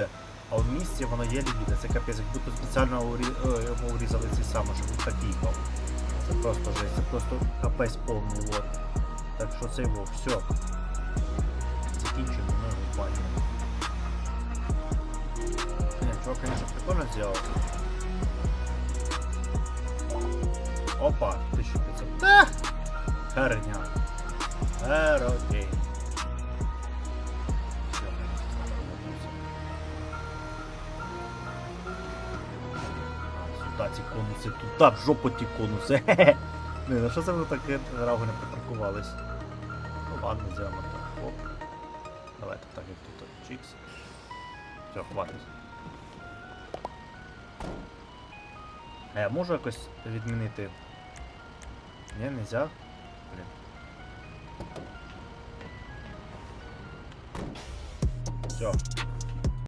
їде. А в місті воно єлі їде. Це капець, як будто спеціально е, йому урізали ці саме, щоб він так їхав. Це просто жесть, це просто капець повний вот. Так що це його, все. Закінчимо ми його бачимо. Ні, чувак, конечно, прикольно зробив. Опа, 1500. Та! Херня. Хер, Ці конуси, туди в жопу ті конуси. Хе-хе. Не, ну що це ви так рагу не припаркувались? Ну ладно, зробимо так. Оп. Давайте так, як тут. Чікс. Все, хватить. А я можу якось відмінити? Ні, нельзя? Блін. Все.